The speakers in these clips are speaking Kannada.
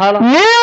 ಹಲೋ ಹಲೋ ನಷ್ಟ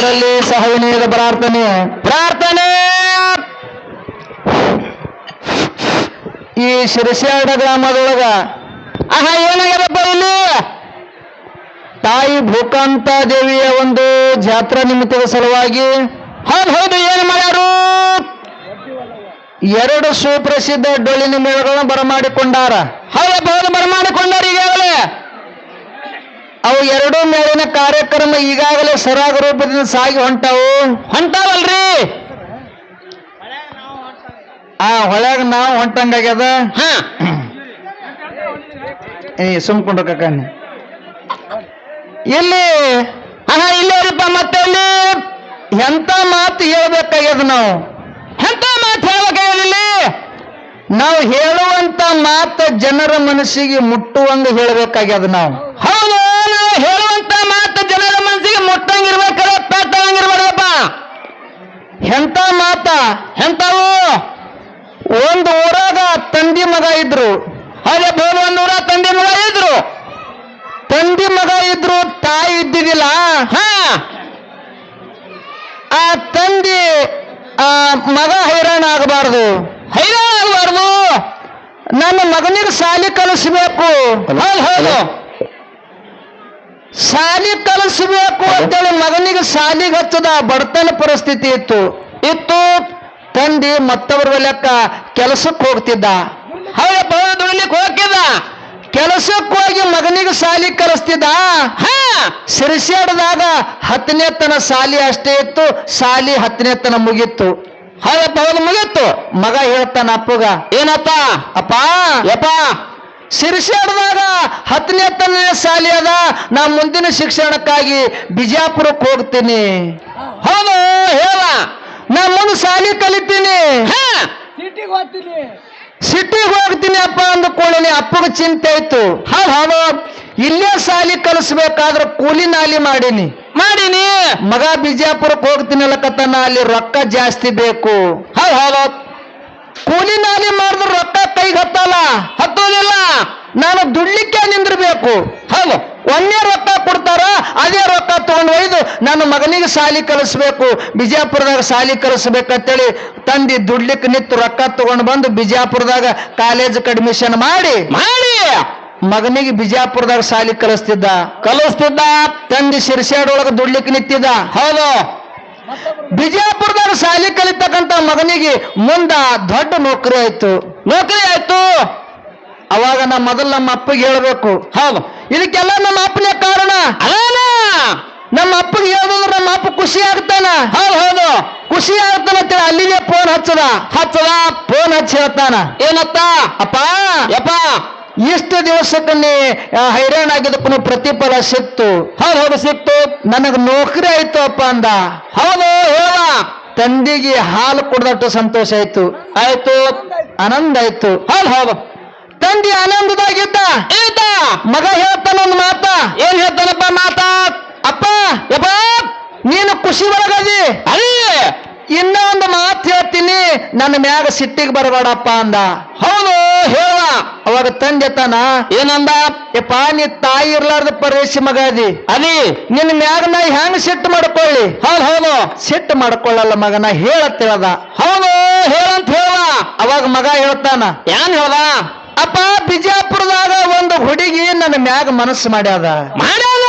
ಪಂಡಿತರಲ್ಲಿ ಸಹವಿನಯದ ಪ್ರಾರ್ಥನೆ. ಪ್ರಾರ್ಥನೆ! ಈ ಶಿರಸ್ಯಾಡ ಗ್ರಾಮದೊಳಗ ಆಹಾ ಏನಾಗ್ಯದಪ್ಪ ಇಲ್ಲಿ? ತಾಯಿ ಭೂಕಾಂತ ದೇವಿಯ ಒಂದು ಜಾತ್ರಾ ನಿಮಿತ್ತದ ಸಲುವಾಗಿ ಹೌದು ಹೌದು ಏನು ಮಾಡ್ಯಾರು? ಎರಡು ಸುಪ್ರಸಿದ್ಧ ಡೊಳ್ಳಿನ ಮೇಳಗಳನ್ನು ಬರಮಾಡಿಕೊಂಡಾರ. ಹೌದಪ್ಪ ಹೌದು ಬರಮಾಡಿಕೊಂಡಾರ ಈಗಾಗಲೇ. ಅವು ಎರಡೂ ಮೇಲಿನ ಕಾರ್ಯಕ್ರಮ ಈಗಾಗಲೇ ಸರಾಗ ರೂಪದಿಂದ ಸಾಗಿ ಹೊಂಟಾವು. ಹೊಂಟಾವಲ್ರಿ? ಆ ಹೊಳ್ಯಾಗ ನಾವು ಹೊಂಟಂಗಾಗ್ಯದ ಹಾ. ಏ ಸುಮ್ಕೊಂಡ್ರ ಕಕ್ಕಣ್ಣಿ ಇಲ್ಲಿ ಹಾ ಇಲ್ಲೇರಿಪ್ಪ ಮತ್ತೆ ಇಲ್ಲಿ? ಎಂತ ಮಾತು ಹೇಳ್ಬೇಕಾಗ್ಯದ ನಾವು? ಎಂತ ಮಾತು ಹೇಳ್ಬೇಕಾಗ್ಯದ ಇಲ್ಲಿ? ನಾವು ಹೇಳುವಂತ ಮಾತು ಜನರ ಮನಸ್ಸಿಗೆ ಮುಟ್ಟುವಂಗ ಹೇಳ್ಬೇಕಾಗ್ಯದ ನಾವು. ಹೌದು. ಮುಟ್ಟಂಗಿರ್ಬೇಕಲ್ಲ ಪೆಟ್ಟಂಗಿರ್ಬಾರ್ದಪ್ಪ ಎಂತ ಮಾತ ಎಂತವು ಒಂದು ಊರಾಗ ತಂದಿ ಮಗ ಇದ್ರು. ಅದೇ ಬೋಲ್ ಒಂದು ಊರ ತಂದಿ ಮಗ ಇದ್ರು. ತಂದಿ ಮಗ ಇದ್ರು, ತಾಯಿ ಇದ್ದಿದ್ದಿಲ್ಲ? ಹಾ. ಆ ತಂದಿ, ಆ ಮಗ ಹೈರಾಣ ಆಗಬಾರ್ದು. ಹೈರಾಣ ಆಗಬಾರ್ದು. ನನ್ನ ಮಗನಿಗೆ ಸಾಲಿ ಕಲಿಸ್ಬೇಕು. ಹೌದು ಹೌದು. ಸಾಲಿ ಕಲಿಸಬೇಕು ಅಂತೇಳಿ ಮಗನಿಗೆ ಸಾಲಿಗೆ ಹಚ್ಚದ ಬಡತನ ಪರಿಸ್ಥಿತಿ ಇತ್ತು. ಇತ್ತು, ತಂದಿ ಮತ್ತವ್ರ ಲೆಕ್ಕ ಕೆಲಸಕ್ಕೆ ಹೋಗ್ತಿದ್ದ. ಹೌದಪ್ಪ ದುಡಿಲಿಕ್ಕೆ ಹೋಗ್ತಿದ್ದ. ಕೆಲಸಕ್ಕೆ ಹೋಗಿ ಮಗನಿಗೆ ಸಾಲಿ ಕಲಿಸ್ತಿದ್ದ. ಹಾ, ಸಿರಿಸ್ಯಾಡದಾಗ ಹತ್ತನೇ ತನ ಸಾಲಿ ಅಷ್ಟೇ ಇತ್ತು ಸಾಲಿ ಹತ್ತನೇ ತನ ಮುಗಿತ್ತು ಹೌದಪ್ಪ, ಹೌದು ಮುಗಿತ್ತು ಮಗ ಹೇಳ್ತಾನ ಅಪ್ಪಗ, ಏನಪ್ಪ? ಅಪ್ಪ ಯಪ್ಪ ಸಿರಿಸ್ಯಾಡದಾಗ ಹತ್ತನೇ ಹತ್ತನೇ ಸಾಲಿ ಅದ. ನಾ ಮುಂದಿನ ಶಿಕ್ಷಣಕ್ಕಾಗಿ ಬಿಜಾಪುರಕ್ಕೆ ಹೋಗ್ತೀನಿ. ಹೌದು ಹೇಳ. ನಾ ಮುಂದೆ ಸಾಲಿ ಕಲಿತೀನಿ. ಸಿಟಿಗೆ ಹೋಗ್ತೀನಿ. ಸಿಟಿಗೆ ಹೋಗ್ತೀನಿ ಅಪ್ಪ ಅಂದ್ಕೊಳ್ಳಿ ಅಪ್ಪಗ ಚಿಂತೆ ಆಯ್ತು. ಹೌದು ಹೌದು. ಇಲ್ಲೇ ಸಾಲಿ ಕಲಿಸ್ಬೇಕಾದ್ರೆ ಕೂಲಿ ನಾಲಿ ಮಾಡೀನಿ. ಮಾಡೀನಿ. ಮಗ ಬಿಜಾಪುರಕ್ಕೆ ಹೋಗ್ತೀನಲ್ಲಕತ್ತನ ಅಲ್ಲಿ ರೊಕ್ಕ ಜಾಸ್ತಿ ಬೇಕು. ಹೌದು ಹೌದು. ಕೂಲಿ ನಾಲಿ ಮಾಡಿದ್ರೆ ಕೈಗೆ ಹತ್ತಲ್ಲ? ಹತ್ತೋದಿಲ್ಲ. ನಾನು ದುಡ್ಲಿಕ್ಕೆ ನಿಂದಿರ್ಬೇಕು. ಹೌದು. ಒಂದೇ ರೊಕ್ಕ ಕೊಡ್ತಾರ ಅದೇ ರೊಕ್ಕ ತಗೊಂಡು ಒಯ್ದು ನನ್ನ ಮಗನಿಗೆ ಸಾಲಿ ಕಲಿಸ್ಬೇಕು. ಬಿಜಾಪುರದಾಗ ಸಾಲಿ ಕಲಿಸ್ಬೇಕಂತೇಳಿ ತಂದಿ ದುಡ್ಲಿಕ್ಕೆ ನಿಂತು ರೊಕ್ಕ ತಗೊಂಡು ಬಂದು ಬಿಜಾಪುರದಾಗ ಕಾಲೇಜ್ ಅಡ್ಮಿಷನ್ ಮಾಡಿ ಮಾಡಿ. ಮಗನಿಗೆ ಬಿಜಾಪುರದಾಗ ಸಾಲಿ ಕಲಿಸ್ತಿದ್ದ. ಕಲಿಸ್ತಿದ್ದ. ತಂದಿ ಶಿರ್ಸ್ಯಾಡೊಳಗೆ ದುಡ್ಲಿಕ್ಕೆ ನಿಂತಿದ್ದ. ಹೌದು. ಬಿಜಾಪುರದಾಗ ಸಾಲಿ ಕಲಿತಕ್ಕಂಥ ಮಗನಿಗೆ ಮುಂದ ದೊಡ್ಡ ನೌಕರಿ ಆಯ್ತು. ನೌಕರಿ ಆಯ್ತು. ಅವಾಗ ನಮ್ಮ ಮೊದಲು ನಮ್ಮ ಅಪ್ಪಗೆ ಹೇಳ್ಬೇಕು. ಹೌದು. ಇದಕ್ಕೆಲ್ಲ ನಮ್ಮ ಅಪ್ಪನೇ ಕಾರಣ. ಅದಾನ? ನಮ್ಮ ಅಪ್ಪಗೆ ಹೇಳಿದ್ರೆ ನಮ್ಮ ಅಪ್ಪ ಖುಷಿ ಆಗ್ತಾನ. ಹೌದು ಹೌದು. ಖುಷಿ ಆಗ್ತಾನ ಅಂತೇಳಿ ಅಲ್ಲಿಗೆ ಫೋನ್ ಹಚ್ಚದ. ಹಚ್ಚದ ಫೋನ್ ಹಚ್ಚಿ ಹೇಳ್ತಾನ. ಏನತ್ತ? ಅಪ್ಪ. ಯಪ್ಪ ಇಷ್ಟು ದಿವಸಕ್ಕೆ ನೀ ಹೈರಾಣ ಆಗಿದ್ದಕ್ಕೂ ಪ್ರತಿಫಲ ಸಿಕ್ತು. ಹೌದು ಹೌದು ಸಿಕ್ತು. ನನಗೆ ನೌಕರಿ ಆಯ್ತು ಅಪ್ಪ ಅಂದ. ಹೌದು ಹೇಳ ತಂದಿಗೆ ಹಾಲು ಕುಡ್ದಟ್ಟು ಸಂತೋಷ ಆಯ್ತು. ಆಯ್ತು. ಆನಂದ ಆಯ್ತು. ಹೌದು ಹೌದು ತಂದೆ ಆನಂದದಾಗಿದ್ದ. ಇದ್ದ ಮಗ ಹೇಳ್ತಾನ ಒಂದು ಮಾತ. ಏನ್ ಹೇಳ್ತಾನಪ್ಪ ಮಾತ? ಅಪ್ಪ ಯಪ್ಪ ನೀನು ಖುಷಿ ಒಳಗದಿ ಅದೇ ಇನ್ನ ಒಂದು ಮಾತು ಹೇಳ್ತೀನಿ ನನ್ನ ಮ್ಯಾಗ ಸಿಟ್ಟಿಗೆ ಬರಬೇಡಪ್ಪ ಅಂದ. ಹೌದು ಹೇಳ. ಅವಾಗ ತಂದೆ ತಾನ ಏನಂದ? ಯಪ್ಪ ನೀ ತಾಯಿ ಇರ್ಲಾರ್ದ ಪರೇಶಿ ಮಗ ಅದಿ. ಅದಿ? ನಿನ್ನ ಮ್ಯಾಗ ನಾ ಹೆಂಗ್ ಸಿಟ್ಟು ಮಾಡ್ಕೊಳ್ಳಿ? ಹೌದು ಹೌದು. ಸಿಟ್ಟು ಮಾಡ್ಕೊಳ್ಳಲ್ಲ ಮಗನ ನಾ ಹೇಳ್ದ ಹೌದು ಹೇಳಂತ ಹೇಳ. ಅವಾಗ ಮಗ ಹೇಳ್ತಾನ ಏನ್ ಹೇಳ ಅಪ್ಪ ಬಿಜಾಪುರದಾಗ ಒಂದು ಹುಡುಗಿ ನನ್ನ ಮ್ಯಾಗ ಮನಸ್ಸು ಮಾಡ್ಯಾದ. ಮಾಡ್ಯಾದ?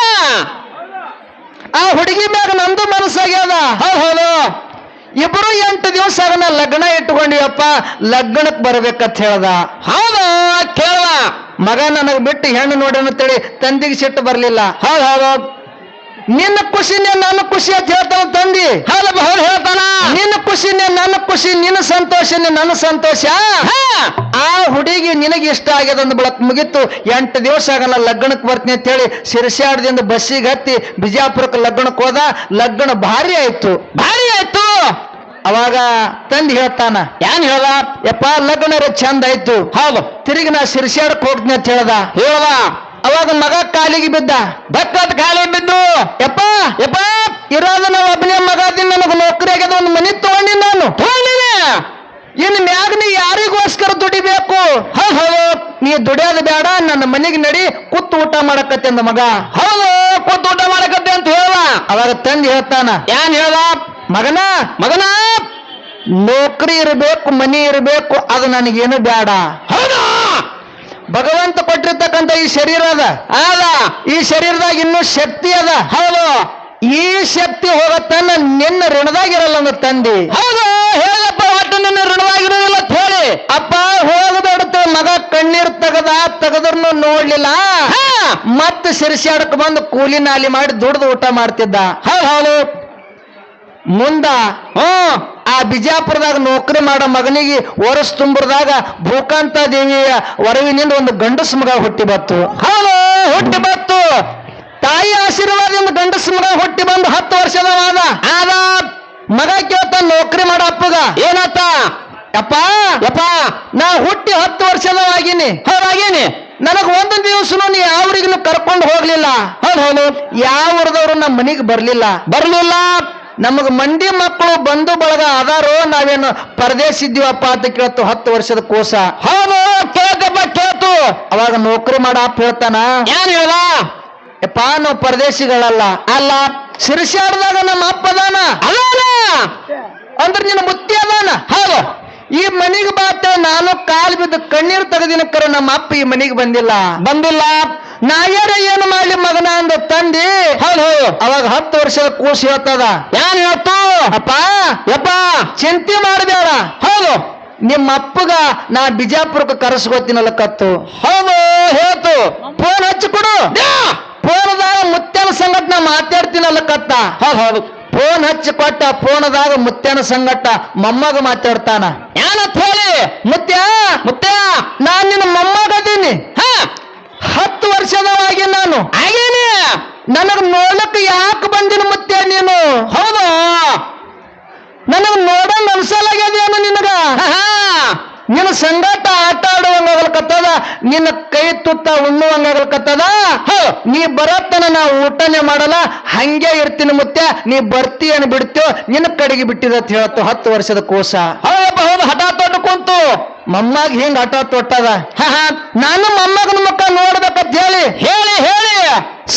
ಆ ಹುಡುಗಿ ಮ್ಯಾಗ ನಂದು ಮನಸ್ಸಾಗ್ಯದ. ಹೌದು ಹೌದು. ಇಬ್ರು ಎಂಟು ದಿವಸ ಅದನ್ನ ಲಗ್ನ ಇಟ್ಕೊಂಡಿವಪ್ಪ ಲಗ್ನಕ್ಕೆ ಬರ್ಬೇಕಂತ ಹೇಳ್ದ. ಹೌದಾ ಕೇಳ ಮಗ ನನಗ್ ಬಿಟ್ಟು ಹೆಣ್ಣು ನೋಡಿ ಅಂತೇಳಿ ತಂದಿಗೆ ಸಿಟ್ಟು ಬರ್ಲಿಲ್ಲ. ಹೌದು ಹೌದು. ನಿನ್ನ ಖುಷಿನೇ ನನ್ನ ಖುಷಿ ಅಂತ ಹೇಳ್ತಾವ ತಂದಿ. ಹೌದಪ್ಪ ಹೌದು ಹೇಳ್ತಾನ. ನಿನ್ನ ಖುಷಿನೇ ನನ್ನ ಖುಷಿ ನಿನ್ನ ಸಂತೋಷನೇ ನನ್ನ ಸಂತೋಷ. ಆ ಹುಡುಗಿ ನಿನಗೆ ಇಷ್ಟ ಆಗ್ಯದ ಅಂದ್ ಬಳಕ್ ಮುಗಿತು. ಎಂಟು ದಿವಸ ಆಗಲ್ಲ ಲಗ್ನಕ್ಕೆ ಬರ್ತೀನಿ ಅಂತ ಹೇಳಿ ಸಿರಸಾಡದಿಂದ ಬಸ್ಸಿಗೆ ಹತ್ತಿ ಬಿಜಾಪುರಕ್ಕೆ ಲಗ್ನಕ್ಕೆ ಹೋದ. ಲಗ್ನ ಭಾರಿ ಆಯ್ತು. ಭಾರಿ ಆಯ್ತು. ಅವಾಗ ತಂದು ಹೇಳ್ತಾನ ಏನ್ ಹೇಳ ಯಪ್ಪ ಲಗ್ನ ಚಂದ ಆಯ್ತು. ಹೌದು. ತಿರುಗಿ ನಾ ಸಿರಸಾಡಕ್ ಹೋಗ್ತೀನಿ ಅಂತ ಹೇಳ್ದ. ಹೇಳ ಅವಾಗ ಮಗ ಕಾಲಿಗೆ ಬಿದ್ದ. ಬಕ್ಕತ್ ಕಾಲಿಗೆ ಬಿದ್ದು. ಯಪ್ಪ ಯಪ್ಪ ಇರೋದು ನಾವು ಒಬ್ಬನೇ ಮಗ ನನಗೆ ನೌಕರಿ ಆಗ್ಯದ ಒಂದು ಮನಿ ತಗೊಂಡಿ ನಾನು. ತಗೊಂಡಿನಿ. ಇನ್ನು ಮ್ಯಾಗ ನೀ ಯಾರಿಗೋಸ್ಕರ ದುಡಿಬೇಕು? ಹೌದು ಹೌದು. ನೀ ದುಡಿಯೋದು ಬೇಡ ನನ್ನ ಮನೆಗೆ ನಡಿ ಕುತ್ತು ಊಟ ಮಾಡಕತ್ತೆ ಮಗ. ಹೌದು ಕುತ್ತು ಊಟ ಮಾಡಕತ್ತೆ ಅಂತ ಹೇಳುವ. ಅವಾಗ ತಂದೆ ಹೇಳ್ತಾನ ಏನ್ ಹೇಳ ಮಗನ ಮಗನ? ನೌಕರಿ ಇರಬೇಕು ಮನಿ ಇರಬೇಕು ಅದು ನನಗೇನು ಬೇಡ ಹೌದಾ? ಭಗವಂತ ಕೊಟ್ಟಿರ್ತಕ್ಕಂಥ ಈ ಶರೀರ ಅದ. ಅದ ಈ ಶರೀರದಾಗ ಇನ್ನೂ ಶಕ್ತಿ ಅದ. ಹೌದು. ಈ ಶಕ್ತಿ ಹೋಗತ್ತನ್ನ ನಿನ್ನ ಋಣದಾಗಿರಲ್ಲ ಅಂದ ತಂದಿ. ಹೌದು ಹೇಳಪ್ಪ ಒಟ್ಟು ನಿನ್ನ ಋಣವಾಗಿರೋದಿಲ್ಲ ಅಂತ ಹೇಳಿ ಅಪ್ಪ ಹೋಗಬೇಡತ್ತ. ಮಗ ಕಣ್ಣೀರ್ ತೆಗದ ತೆಗದ್ರನು ನೋಡ್ಲಿಲ್ಲ. ಹಾ. ಮತ್ತೆ ಸಿರಿಸಾಡಕ್ ಬಂದು ಕೂಲಿ ನಾಲಿ ಮಾಡಿ ದುಡ್ದು ಊಟ ಮಾಡ್ತಿದ್ದ. ಹೌದು ಹೌದು. ಮುಂದ ಹ್ಮ್ ಆ ಬಿಜಾಪುರದಾಗ ನೌಕರಿ ಮಾಡೋ ಮಗನಿಗೆ ಒರಸ್ ತುಂಬರದಾಗ ಭೂಕಾಂತ ದೇವಿಯ ವರವಿನಿಂದ ಒಂದು ಗಂಡಸ ಮಗ ಹುಟ್ಟಿ ಬತ್ತು ಹೌದು ಹುಟ್ಟಿ ಬತ್ತು ತಾಯಿ ಆಶೀರ್ವಾದದಿಂದ ಗಂಡಸ ಮಗ ಹುಟ್ಟಿ ಬಂದು ಹತ್ತು ವರ್ಷದವಾದ ಆದ. ಮಗ ಕೇಳ್ತ ನೌಕರಿ ಮಾಡ ಅಪ್ಪಗ. ಏನತ್ತ? ಅಪ್ಪ ಅಪ್ಪ ನಾ ಹುಟ್ಟಿ ಹತ್ತು ವರ್ಷದವಾಗಿನಿ ಹೌದಾಗೇನಿ? ನನಗ್ ಒಂದು ದಿವಸನು ನೀ ಯಾವ್ರಿಗೂ ಕರ್ಕೊಂಡು ಹೋಗ್ಲಿಲ್ಲ. ಹೌದು ಹೌದು. ಯಾವ್ರದವ್ರು ನಮ್ಮ ಮನೆಗೆ ಬರ್ಲಿಲ್ಲ. ಬರ್ಲಿಲ್ಲ. ನಮಗ ಮಂಡಿ ಮಕ್ಕಳು ಬಂಧು ಬಳಗ ಅದಾರೋ ನಾವೇನು ಪರದೇಶ ಇದ್ದೀವಪ್ಪ ಅಂತ ಕೇಳ್ತು ಹತ್ತು ವರ್ಷದ ಕೋಸ. ಹೌದು ಕೇಳ್ತಪ್ಪ ಕೇಳ್ತು. ಅವಾಗ ನೌಕರಿ ಮಾಡ ಅಪ್ಪ ಹೇಳ್ತಾನ. ಏನ್ ಹೇಳ ಯಪ್ಪ ನಾವು ಪರದೇಶಿಗಳಲ್ಲ. ಅಲ್ಲ. ಸಿರಿಸಾಡ್ದಾಗ ನಮ್ಮ ಅಪ್ಪ ಅದಾನ? ಅಂದ್ರೆ ನಿನ್ನ ಮುತ್ತಿ ಅದಾನ? ಹೌದು. ಈ ಮನೆಗೆ ಬಾತ ನಾನು ಕಾಲ್ ಬಿದ್ದು ಕಣ್ಣೀರು ತೆಗೆದಿನ ಕರ ನಮ್ಮ ಅಪ್ಪ ಈ ಮನೆಗೆ ಬಂದಿಲ್ಲ. ಬಂದಿಲ್ಲ. ನಾಯರ ಏನು ಮಾಡ್ಲಿ ಮಗನ ಅಂದ ತಂದಿ? ಹೌದು ಹೌದು. ಅವಾಗ ಹತ್ತು ವರ್ಷದ ಕೂಸು ಹೇಳ್ತದ. ಏನ್ ಹೇಳ್ತು? ಅಪ್ಪ, ಯಪ್ಪ, ಚಿಂತೆ ಮಾಡಬೇಡ. ಹೌದು. ನಿಮ್ಮ ಅಪ್ಪಗ ನಾ ಬಿಜಾಪುರಕ್ಕೆ ಕರೆಸ್ಕೋತೀನಲ್ಲ ಕತ್ತು. ಹೌದು, ಹೇಳ್ತು. ಫೋನ್ ಹಚ್ಚಿ ಕೊಡು. ಫೋನದಾಗ ಮುತ್ಯನ ಸಂಗಟ ನಾ ಮಾತಾಡ್ತೀನಲ್ಲ ಕತ್ತ. ಹೌದು ಹೌದು. ಫೋನ್ ಹಚ್ಚಿ ಕೊಟ್ಟ ಫೋನದಾಗ ಮುತ್ಯನ ಸಂಗಟ ಮೊಮ್ಮಗ ಮಾತಾಡ್ತಾನ. ಏನಂತ ಹೇಳಿ? ಮುತ್ಯ ಮುತ್ತ ನಾನ್ ನಿನ್ನ ಮೊಮ್ಮಗದೀನಿ ಹ. ಹತ್ತು ವರ್ಷದವಾಗಿ ನಾನು. ಆಗೇನಿ? ನನಗ್ ನೋಡಕ್ ಯಾಕೆ ಬಂದಿನ ಮುತ್ಯ ನೀನು? ಹೌದು. ನನಗ್ ನೋಡಂಗ್ ಅನ್ಸಲಾಗ್ಯದೇನು ನಿನಗ? ನಿನ್ನ ಸಂಗಾಟ ಆಟ ಆಡುವಂಗಾಗಲ್ಕತ್ತದ ನಿನ್ನ ಕೈ ತುತ್ತ ಉಣ್ಣುವಂಗಾಗಲ್ಕತ್ತದ ನೀ ಬರತ್ತನ ನಾ ಊಟನೇ ಮಾಡಲ್ಲ ಹಂಗೆ ಇರ್ತೀನಿ ಮುತ್ಯ ನೀ ಬರ್ತೀಯನ್ ಬಿಡ್ತೀಯೋ ನಿನ್ನ ಕಡೆಗೆ ಬಿಟ್ಟಿದ ಹೇಳತ್ತು ಹೇಳ್ತು ಹತ್ತು ವರ್ಷದ ಕೋಸ. ಹೌದು ಹಠ ತೊಟ್ಟು ಕುಂತು. ಮಮ್ಮಾಗ ಹಿಂಗ ಆಟ ತೊಟ್ಟದ? ಹ, ಹ. ನಾನು ಮಮ್ಮಗನ ಮುಖ ನೋಡ್ಬೇಕಂತ ಹೇಳಿ. ಹೇಳಿ ಹೇಳಿ.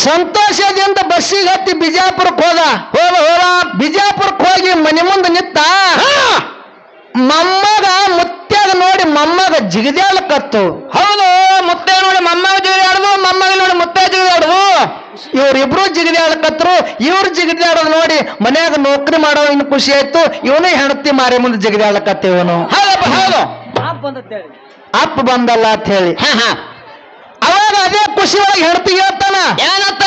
ಸಂತೋಷದಿಂದ ಬಸ್ಸಿಗೆ ಹತ್ತಿ ಬಿಜಾಪುರಕ್ಕೆ ಹೋದ. ಹೋದ ಹೋದ. ಬಿಜಾಪುರಕ್ಕೆ ಹೋಗಿ ಮನೆ ಮುಂದೆ ನಿತ್ತ. ಮಮ್ಮಗ ಮೊಮ್ಮಗ ಮುತ್ಯಾಗ ನೋಡಿ ಮೊಮ್ಮಗ ಜಿಗದ್ಯಾಳಕತ್ತು ಹೌದು ಮುತ್ತೆ ನೋಡಿ ಮೊಮ್ಮಗ ಜಿಗಿದಾಡುದು ಮೊಮ್ಮಗ ನೋಡಿ ಮುತ್ತೆ ಜಿಗಿದಾಡುದು ಇವ್ರಿಬ್ರು ಜಿಗದ್ಯಾಳಕತ್ರು ಇವ್ರು ಜಿಗಿದ್ಯಾಡೋದು ನೋಡಿ ಮನ್ಯಾಗ ನೌಕರಿ ಮಾಡೋ ಇನ್ನು ಖುಷಿ ಆಯ್ತು ಇವನು ಹೆಣತಿ ಮಾರಿ ಮುಂದೆ ಜಿಗದ್ಯಾಳಕತ್ತ ಇವನು. ಹೌದಪ್ಪ ಹೌದು. ಅಪ್ಪ ಬಂದಲ್ಲ ಅಂತ ಹೇಳಿ. ಹ, ಹ. ಅದೇ ಖುಷಿ ಒಳಗೆ ಹೆಂಡತಿ ಹೇಳ್ತಾನ. ಏನತ್ತ?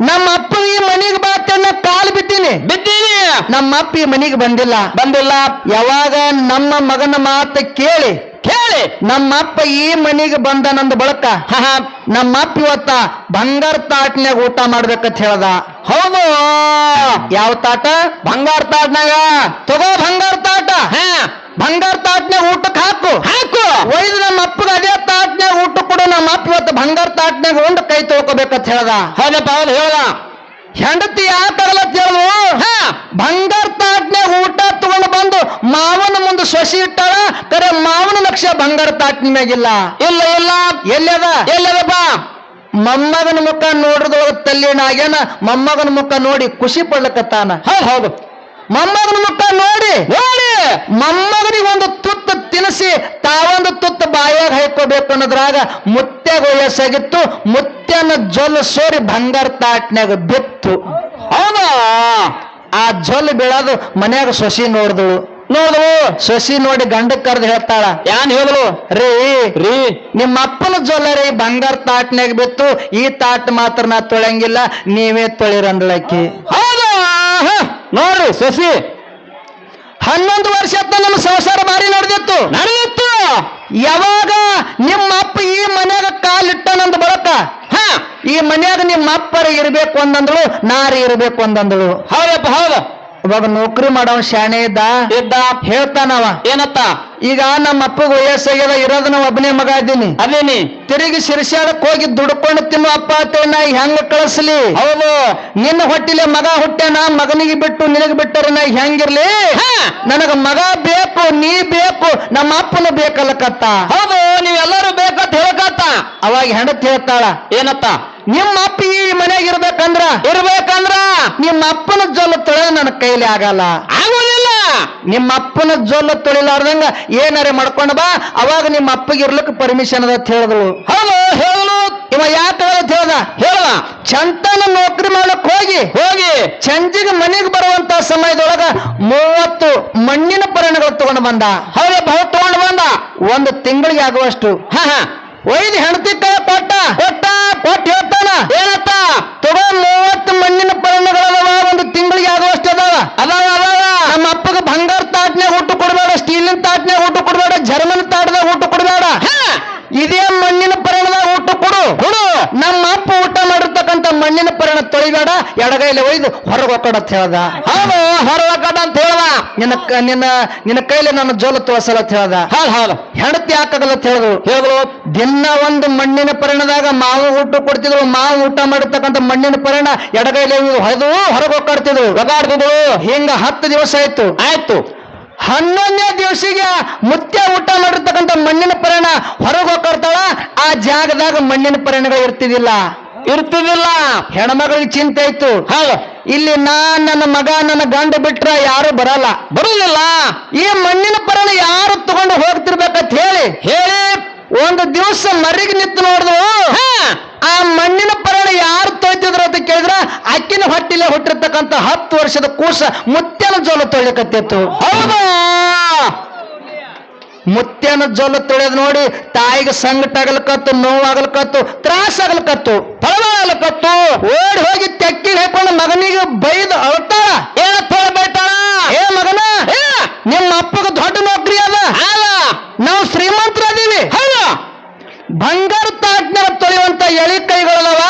ನಮ್ಮ ಅಪ್ಪ ಈ ಮನೆಗೆ ಬಾತನ್ನ ಕಾಲು ಬಿದ್ದೀನಿ. ಬಿದ್ದೀನಿ. ನಮ್ಮ ಅಪ್ಪ ಈ ಮನೆಗೆ ಬಂದಿಲ್ಲ. ಬಂದಿಲ್ಲ. ಯಾವಾಗ ನಮ್ಮ ಮಗನ ಮಾತು ಕೇಳಿ. ಕೇಳಿ. ನಮ್ಮ ಅಪ್ಪ ಈ ಮನೆಗೆ ಬಂದ ನಂದು ಬಳಕ. ಹ, ಹ. ನಮ್ಮ ಅಪ್ಪ ಇವತ್ತ ಬಂಗಾರ ತಾಟ್ನ್ಯಾಗ ಊಟ ಮಾಡ್ಬೇಕಂತ ಹೇಳದ. ಹೌದು. ಯಾವ ತಾಟ? ಬಂಗಾರ ತಾಟ್ನಾಗ ತಗೋ ಬಂಗಾರ ತಾಟ. ಹ. ಬಂಗಾರ ತಾಟ್ನ್ಯಾಗ ಊಟಕ್ಕೆ ಹಾಕು. ಹಾಕು. ಒಯ್ದು ನಮ್ಮ ಅಪ್ಪಗೆ ಅದೇ ತಾಟ್ನ್ಯಾಗ ಊಟ ಕೊಡು ನಮ್ಮ ಅಪ್ಪ ಇವತ್ತು ಬಂಗಾರ ತಾಟ್ನಾಗ ಒಂದು ಕೈ ತೊಳ್ಕೊಬೇಕಂತ ಹೇಳ್ದ. ಹೌದಪ್ಪ ಅವ್ರು ಹೇಳ ಹೆಂಡತಿ ಯಾಕಲತ್ ಹೇಳು ಹ. ಬಂಗಾರ ತಾಟ್ನಾಗ ಊಟ ತಗೊಂಡು ಬಂದು ಮಾವನ ಮುಂದೆ ಸೊಸಿ ಇಟ್ಟಾಳ ಕರೆ ಮಾವನ ಲಕ್ಷ ಬಂಗಾರ ತಾಟ್ನ ಮ್ಯಾಗಿಲ್ಲ. ಇಲ್ಲ ಇಲ್ಲ. ಎಲ್ಲದ ಎಲ್ಲದಪ್ಪ ಮೊಮ್ಮಗನ ಮುಖ ನೋಡಿದೊಳಗ ತಲ್ಲಿನಾಗೇನ ಮೊಮ್ಮಗನ ಮುಖ ನೋಡಿ ಖುಷಿ ಪಡ್ಲಕತ್ತಾನ. ಹೌದು ಹೌದು. ಮೊಮ್ಮಗನ ಮುಖ ನೋಡಿ ನೋಡಿ. ಮೊಮ್ಮಗನಿಗೆ ಒಂದು ತುತ್ತು ತಿನ್ನಿಸಿ ತಾವೊಂದು ತುತ್ತು ಬಾಯಾಗ ಹಾಕೋಬೇಕು ಅನ್ನೋದ್ರಾಗ ಮುತ್ಯಾಗ ವಯಸ್ಸಾಗಿತ್ತು ಮುತ್ಯನ ಜೊಲ್ ಸೋರಿ ಬಂಗಾರ ತಾಟ್ನ್ಯಾಗ ಬಿತ್ತು. ಹೌದಾ? ಆ ಜೊಲ್ ಬೀಳೋದು ಮನ್ಯಾಗ ಸೊಸಿ ನೋಡಿದಳು. ನೋಡಿದಳು? ಸೊಸಿ ನೋಡಿ ಗಂಡ ಕರೆದು ಹೇಳ್ತಾಳ ಯಾನ್ ಹೇಳಿದ್ರು ರೀ ರೀ. ನಿಮ್ಮ ಅಪ್ಪನ ಜೊಲ್ಲರಿ ಬಂಗಾರ ತಾಟ್ನ್ಯಾಗ ಬಿತ್ತು ಈ ತಾಟ್ ಮಾತ್ರ ನಾ ತೊಳೆಯಂಗಿಲ್ಲ ನೀವೇ ತೊಳಿರಂದಳಕ್ಕಿ. ಹೌದು. ನೋಡ್ರಿ ಸಸಿ. ಹನ್ನೊಂದು ವರ್ಷ ನಮ್ಮ ಸಂಸಾರ ಭಾರಿ ನಡೆದಿತ್ತು. ನಡೆದಿತ್ತು. ಯಾವಾಗ ನಿಮ್ಮ ಅಪ್ಪ ಈ ಮನ್ಯಾಗ ಕಾಲಿಟ್ಟನಂದ ಬಳಕ? ಹಾ. ಈ ಮನ್ಯಾಗ ನಿಮ್ಮ ಅಪ್ಪರ ಇರಬೇಕು ಅಂದಂದಳು ನಾರಿ ಇರಬೇಕು ಅಂದಂದಳು. ಹೌದಪ್ಪ ಹೌದು. ಅವಾಗ ನೌಕರಿ ಮಾಡವ ಶಾಣೆ ಇದ್ದ? ಇದ್ದ. ಹೇಳ್ತಾನವ. ಏನತ್ತ? ಈಗ ನಮ್ಮ ಅಪ್ಪಗ ವಯಸ್ಸಾಗ್ಯದ ಇರೋದನ್ನ ನಾವು ಒಬ್ಬನೇ ಮಗ ಇದ್ದೀನಿ. ಅದೇನಿ? ತಿರುಗಿ ಸಿರಿಸಾಡಕ್ ಹೋಗಿ ದುಡ್ಕೊಂಡು ತಿನ್ನು ಅಪ್ಪ ಅತ್ತೇನ ನಾ ಹೆಂಗ ಕಳಿಸ್ಲಿ? ಹೌದು. ನಿನ್ನ ಹೊಟ್ಟಿಲೆ ಮಗ ಹುಟ್ಟ್ಯಾನ ಮಗನಿಗೆ ಬಿಟ್ಟು ನಿನಗೆ ಬಿಟ್ಟರೆ ನಾ ಹೆಂಗಿರ್ಲಿ? ಹಾ. ನನಗ ಮಗ ಬೇಕು ನೀ ಬೇಕು ನಮ್ಮ ಅಪ್ಪನ ಬೇಕಲ್ಲಕತ್ತ ಹೌದು ನೀವೆಲ್ಲರೂ ಬೇಕಂತ ಹೇಳಕತ್ತ. ಅವಾಗ ಹೆಂಡತಿ ಹೇಳ್ತಾಳ ಏನತ್ತ? ನಿಮ್ಮ ಅಪ್ಪ ಈ ಮನೆಯಾಗ ಇರ್ಬೇಕಂದ್ರ ಇರ್ಬೇಕಂದ್ರ ನಿಮ್ಮ ಅಪ್ಪನ ಜೊಲ್ಲ ತೊಳೆ ನನ್ನ ಕೈಲಿ ಆಗಲ್ಲ. ಆಗೋದಿಲ್ಲ. ನಿಮ್ಮ ಅಪ್ಪನ ಜೊಲ್ಲ ತೊಳಿಲಾರ್ದಂಗ ಏನಾರೇ ಮಾಡ್ಕೊಂಡ ಬಾ. ಅವಾಗ ನಿಮ್ಮ ಅಪ್ಪಗೆ ಇರ್ಲಿಕ್ಕೆ ಪರ್ಮಿಷನ್ ಅದ ಅಂತ ಹೇಳಿದಳು ಹೌದು ಹೇಳು ಇವ ಯಾಕೆ ಅಂತ ಹೇಳ್ದ? ಹೇಳ. ಚಂತನ ನೌಕರಿ ಮಾಡಕ್ ಹೋಗಿ. ಹೋಗಿ. ಚಂಜಿಗೆ ಮನೆಗೆ ಬರುವಂತ ಸಮಯದೊಳಗ ಮೂವತ್ತು ಮಣ್ಣಿನ ಪರಿಣಗಳು ತಗೊಂಡು ಬಂದ. ಹೌದು ಬಹು ತಗೊಂಡು ಬಂದ. ಒಂದು ತಿಂಗಳಿಗೆ ಆಗುವಷ್ಟು. ಹಾ ಹಾ. ಒಯ್ದು ಹೆಣ್ತಿ ಕೈ ಕೊಟ್ಟ ಕೊಟ್ಟು ಹೇಳ್ತಾನ. ಏನತ್ತ? ತಗೋ ಮೂವತ್ತು ಮಣ್ಣಿನ ಪರಿಣಗಳವ ಒಂದು ತಿಂಗಳಿಗೆ ಆಗುವಷ್ಟು ಅದಾವ. ಅದಾವ ಅದಾವ. ನಮ್ಮ ಅಪ್ಪಗ ಬಂಗಾರ ತಾಟ್ನ್ಯಾಗ ಊಟ ಕೊಡಬೇಡ, ಸ್ಟೀಲಿನ ತಾಟ್ನ್ಯಾಗ ಊಟ ಕೊಡಬೇಡ, ಜರ್ಮನ್ ತಾಟ್ದಾಗ ಊಟ ಕೊಡಬೇಡ. ಇದೇ ಮಣ್ಣಿನ ಪರಣದಾಗ ಊಟ ಕೊಡು. ಕೊಡು ನಮ್ಮ ಅಪ್ಪ ಊಟ ಮಾಡಿರ್ತಕ್ಕಂಥ ಮಣ್ಣಿನ ಪರಣ ತೊಳಿಬೇಡ, ಎಡಗೈಲಿ ಒಯ್ದು ಹೊರಗೆ ಅಂತ ಹೇಳ್ದ. ಹೌದು, ಹೊರಗೊಕ್ಕಡ ಅಂತ ನಿನ್ನ ನಿನ್ನ ನಿನ್ನ ಕೈಲಿ ನನ್ನ ಜೋಲ ತೋರ್ಸಲ್ಲ ಅಂತ ಹೇಳ್ದ. ಹಾಲ್ ಹೆಂಡತಿ ಹಾಕಾಗಲ್ಲ ಅಂತ ಹೇಳಿದ್ರು. ಹೇಳಿದ್ರು. ದಿನ ಒಂದು ಮಣ್ಣಿನ ಪರಿಣದಾಗ ಮಾವು ಊಟ ಕೊಡ್ತಿದ್ರು. ಮಾವು ಊಟ ಮಾಡಿರ್ತಕ್ಕಂಥ ಮಣ್ಣಿನ ಪರಿಣ ಎಡಗೈಲಿ ಹೊಡೆದು ಹೊರಗೆ ಹೋಗ್ಕಾಡ್ತಿದ್ರು. ಒಗಾಡ್ತಿದ್ರು ಹಿಂಗ ಹತ್ತು ದಿವಸ ಆಯ್ತು. ಆಯ್ತು. ಹನ್ನೊಂದನೇ ದಿವಸಿಗೆ ಮುತ್ಯ ಊಟ ಮಾಡಿರ್ತಕ್ಕಂಥ ಮಣ್ಣಿನ ಪರಿಣ ಹೊರಗೆ ಹೋಗ್ತಾಳ ಆ ಜಾಗದಾಗ ಮಣ್ಣಿನ ಪರಿಣಗಳು ಇರ್ತಿದಿಲ್ಲ ಇರ್ತಿದಿಲ್ಲ ಹೆಣ್ಮಗಳಿಗೆ ಚಿಂತೆ ಇತ್ತು ಹೌದು. ಇಲ್ಲಿ ನಾನ್ ನನ್ನ ಮಗ ನನ್ನ ಗಂಡ ಬಿಟ್ರ ಯಾರು ಬರಲ್ಲ. ಬರುದಿಲ್ಲ. ಈ ಮಣ್ಣಿನ ಪರಣ ಯಾರು ತಗೊಂಡು ಹೋಗ್ತಿರ್ಬೇಕಂತ ಹೇಳಿ. ಹೇಳಿ. ಒಂದು ದಿವಸ ಮರಿಗೆ ನಿಂತು ನೋಡಿದ್ರು ಆ ಮಣ್ಣಿನ ಪರಣ ಯಾರು ತೊಯ್ತಿದ್ರು ಅಂತ ಕೇಳಿದ್ರ ಅಕ್ಕಿನ ಹೊಟ್ಟಿಲೆ ಹುಟ್ಟಿರ್ತಕ್ಕಂಥ ಹತ್ತು ವರ್ಷದ ಕೂಸ ಮುತ್ಯನ ಜೋಲ ತೊಳಿಕತ್ತಿತ್ತು ಹೌದು? ಮುತ್ಯನ ಜೊಲ್ಲ ತೊಳೆದ್ ನೋಡಿ ತಾಯಿಗೆ ಸಂಗಟಾಗಲಕತ್ತು ನೋವಾಗಲಕತ್ತು ತ್ರಾಸಾಗಲಕತ್ತು ತ್ರಾಸ ಆಗಲ್ಕತ್ತು ಪರವಾಗಲಕತ್ತು. ಓಡಿ ಹೋಗಿ ತೆಕ್ಕಿ ಹಾಕೊಂಡು ಮಗನಿಗೆ ಬೈದು ಅಳ್ತಾಳ. ಏನಪ್ಪ ಬೈತಾಳ? ಏ ಮಗನ ನಿಮ್ಮ ಅಪ್ಪಗ ದೊಡ್ಡ ನೌಕರಿ ಅದ. ಅಲ್ಲ ನಾವು ಶ್ರೀಮಂತರದೀವಿ. ಹೌದ. ಬಂಗಾರ ತಾಟ್ನ ತೊಳೆಯುವಂತ ಎಳಿ ಕೈಗಳಲ್ಲವ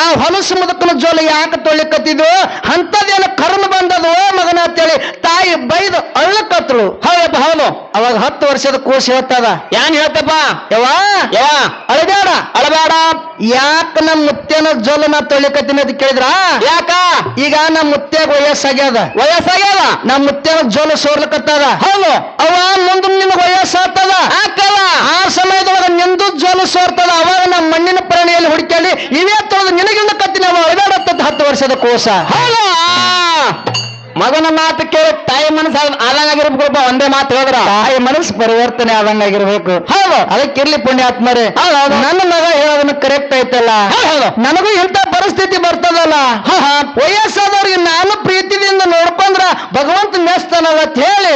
ಆ ಹೊಲಸು ಮುದಕನ ಜೋಲ ಯಾಕೆ ತೊಳಿಕತ್ತಿದ್ವು ಅಂಥದ್ದೇನು ಕರ್ಮ ಬಂದದೋ ಓ ಮಗನ ಅಂತೇಳಿ ತಾಯಿ ಬೈದು ಅಳ್ಳಕತ್ರು ಹೌದು. ಅವಾಗ ಹತ್ತು ವರ್ಷದ ಕೋಶ ಹೇಳ್ತದ. ಏನ್ ಹೇಳ್ತಪ್ಪ? ಯವಾ ಯವಾ ಅಳಬೇಡ ಅಳಬೇಡ ಯಾಕ ನಮ್ಮ ಮುತ್ತೆನ ಜೋಲ ತೊಳಿಕತ್ತೀನಿ ಅಂತ ಕೇಳಿದ್ರ? ಯಾಕ? ಈಗ ನಮ್ಮ ಮುತ್ತೆ ವಯಸ್ಸಾಗ್ಯದ. ವಯಸ್ಸಾಗ್ಯದ? ನಮ್ಮ ಮುತ್ತೆನ ಜೋಲ ಸೋರ್ಲಕತ್ತದ. ಹೌದು. ಅವ ಮುಂದೆ ನಿಮ್ಗೆ ವಯಸ್ಸಾಗ್ತದ. ಹಾಕಲ್ಲ ಆ ಸಮಯದೊಳಗ ನಿಂದು ಜೋಲು ಸೋರ್ತದ. ಅವಾಗ ನಮ್ಮ ಮಣ್ಣಿನ ಪ್ರಾಣಿಯಲ್ಲಿ ಹುಡುಕಿ ಇವೇ ತೊಳೆದು ನಿನಗಿಂದ ಕತ್ತಿನ ಅವ ಅಳಬೇಡ ಹತ್ತು ವರ್ಷದ ಕೋಸ ಹೌದು. ಮಗನ ಮಾತು ಕೇಳಿ ತಾಯಿ ಮನಸ್ಸು ಆದಂಗಾಗಿರ್ಬೇಕು ಒಂದೇ ಮಾತು ಹೇಳಿದ್ರ. ತಾಯಿ ಮನಸ್ಸು ಪರಿವರ್ತನೆ ಆದಂಗಾಗಿರ್ಬೇಕು. ಹೌದು. ಅದಕ್ಕಿರ್ಲಿ ಪುಣ್ಯಾತ್ಮರೇ. ಹೌದು. ನನ್ನ ಮಗ ಹೇಳೋದನ್ನ ಕರೆಕ್ಟ್ ಐತಲ್ಲ. ನನಗೂ ಇಂಥ ಪರಿಸ್ಥಿತಿ ಬರ್ತದಲ್ಲ? ವಯಸ್ಸಾದವ್ರಿಗೆ ನಾನು ಪ್ರೀತಿದಿಂದ ನೋಡ್ಕೊಂಡ್ರ ಭಗವಂತ ನೆಸ್ತಾನಲ್ಲ ಅಂತ ಹೇಳಿ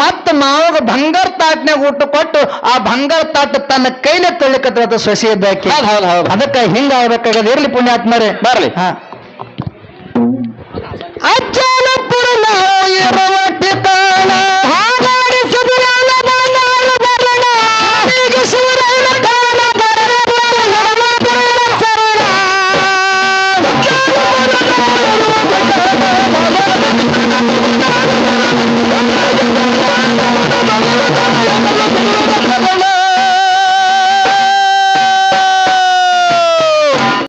ಮತ್ತ ಮಾವಾಗ ಬಂಗಾರ ತಾಟ್ನಾಗ ಊಟ ಕೊಟ್ಟು ಆ ಬಂಗಾರ ತಾಟ ತನ್ನ ಕೈಲೇ ತೊಳಿಕತ್ತ ಸೊಸಿ ಇದ್ದಾಕಿ ಅದಕ್ಕೆ ಹೌದು ಹೌದು. ಅದಕ್ಕ ಹಿಂಗ ಆಗ್ಬೇಕಾಗದ ಇರ್ಲಿ ಪುಣ್ಯಾತ್ಮರೇ. ಬರ್ಲಿ. ಹಾ. llevaba